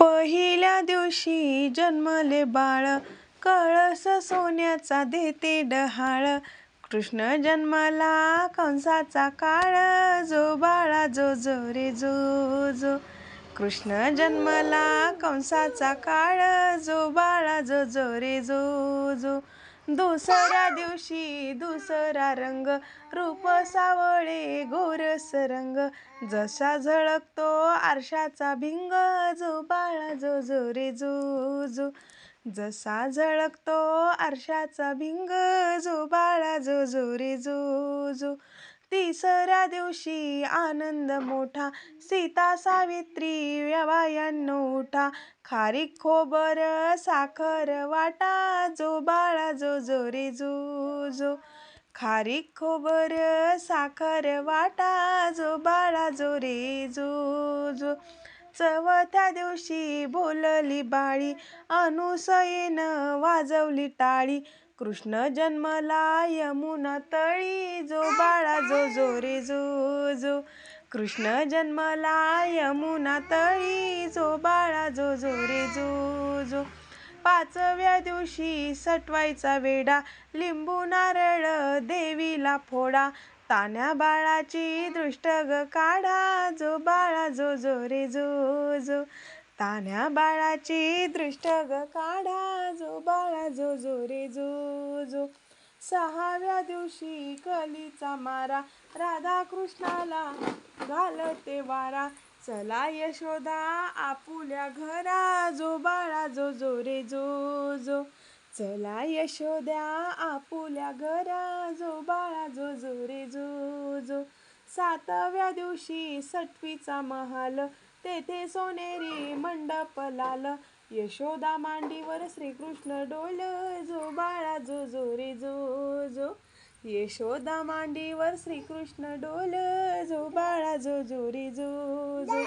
पहिल्या दिवशी जन्मले बाळ. कळस सोन्याचा देते डहाळ. कृष्ण जन्मला कंसाचा काळ. जो बाळा जो जो रे जो जो. कृष्ण जन्मला कंसाचा काळ. जो बाळा जो जो रे जो जो. दुसऱ्या दिवशी दुसरा रंग रूप सावळे गोरस रंग जसा झळकतो आरशाचा भिंग जो बाळा जो जो रे जो जो. जसा झळकतो आरशाचा भिंग जो बाळा जो जो रे जो जो. तिसऱ्या दिवशी आनंद मोठा. सीता सावित्री व्यवायांनो उठा. खारीक खोबर साखर वाटा जो बाळा जो जो रे जो जो. खारीक खोबर साखर वाटा जो बाळा जो रे जो जो. चवथ्या दिवशी बोलली बाळी अनुसयेनं वाजवली टाळी. कृष्ण जन्मला यमुना तळी जो बाळा जो जो रे जो जो. कृष्ण जन्मला यमुना तळी जो बाळा जो जो रे जो जो. पाचव्या दिवशी सटवायचा वेडा लिंबू नारळ देवीला फोडा. तान्या बाळाची दृष्ट ग काढा जो बाळा जो जो रे जो जो. तान्या बाळाची दृष्ट ग काढा जो बाळा जो जो रे जो जो. सहाव्या दिवशी कलीचा मारा राधा कृष्णाला घालते वारा. चला यशोदा आपुल्या घरा जो बाळा जो जो रे जो जो. चला यशोद्या आपुल्या घरा जो बाळा जो जो रे जो जो. सातव्या दिवशी सटवीचा महाल तेथे सोनेरी मंडप लाल यशोदा मांडीवर श्रीकृष्ण डोल जो बाळा जो जो रे जो जो. यशोदा मांडीवर श्रीकृष्ण डोल जो बाळा जो जो रे जो जो.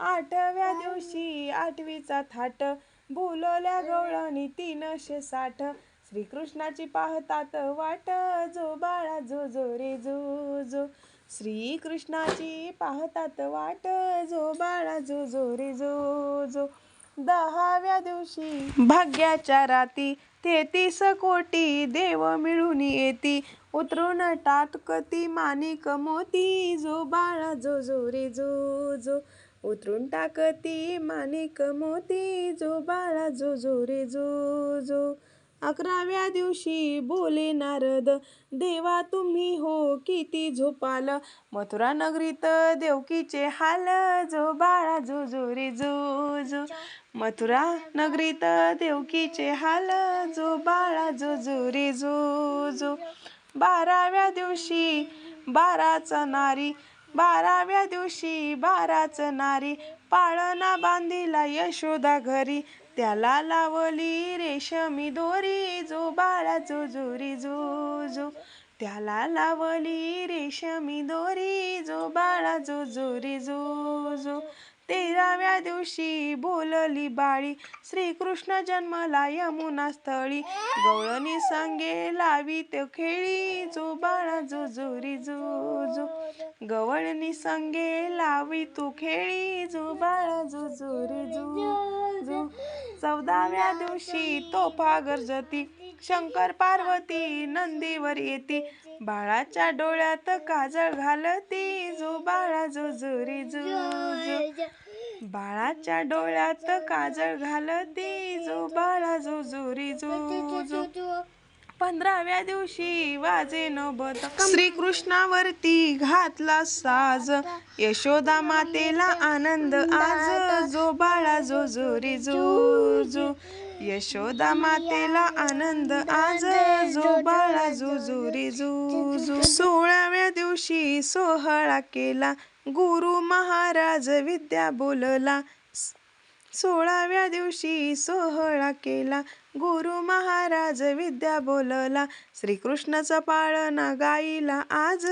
आठव्या दिवशी आठवीचा थाट बोलवल्या गवळणी तीनशे साठ. श्रीकृष्णाची पाहतात वाट जो बाळा जो जो रे जो जो. श्रीकृष्णाची पाहतात वाट जो बाळा जो जो रे जो जो. दहाव्या दिवशी भाग्याच्या राती तेहतीस कोटी देव मिळून येती. उतरून टाकती मानिक मोती जो बाळा जो जो रे जो जो. उतरून टाकती मानिक मोती जो बाळा जो जो रे जो जो. अकराव्या दिवशी बोले नारद देवा तुम्ही हो किती झोपाल? मथुरा नगरीत देवकीचे हाल जो बाळा जो जो रे जो जो मथुरा नगरीत देवकीचे हाल जो बाळा जो जो रे जो जो बाराव्या दिवशी बाराचा नारी बाराव्या दिवशी बाराच नारी पाळणा बांधिला यशोदा घरी. त्याला लावली रेशमी दोरी जो बाळा जो जोरी जो जो. त्याला लावली रेशमी दोरी जो बाळा जो जोरी जो जो. तेराव्या दिवशी बोलली बाळी. श्रीकृष्ण जन्मला यमुना स्थळी. गवळणी सांगे लावी तो खेळी. जो बाळा जो जोरी जो जो. गवळणी संगे लावी तू खेळी. जो बाळा जो जोरी जो जो. चौदाव्या दिवशी तोफा गरजती. शंकर पार्वती नंदीवर येती. बाळाच्या डोळ्यात काजळ घालती. जो बाळा जो जो जो. बाळाच्या डोळ्यात काजळ घालती. जो बाळा जो जो जो जो. पंधराव्या दिवशी वाजे नोबत. श्रीकृष्णावरती घातला साज. यशोदा मातेला आनंद आज. जो बाळा जो जो जो जो. यशोदा मातेला आनंद आज जो बाळा जुजू. सोळाव्या दिवशी सोहळा केला गुरु महाराज विद्या बोलला. सोळाव्या दिवशी सोहळा केला गुरु महाराज विद्या बोलला. श्रीकृष्णाचा पाळणा गाईला आज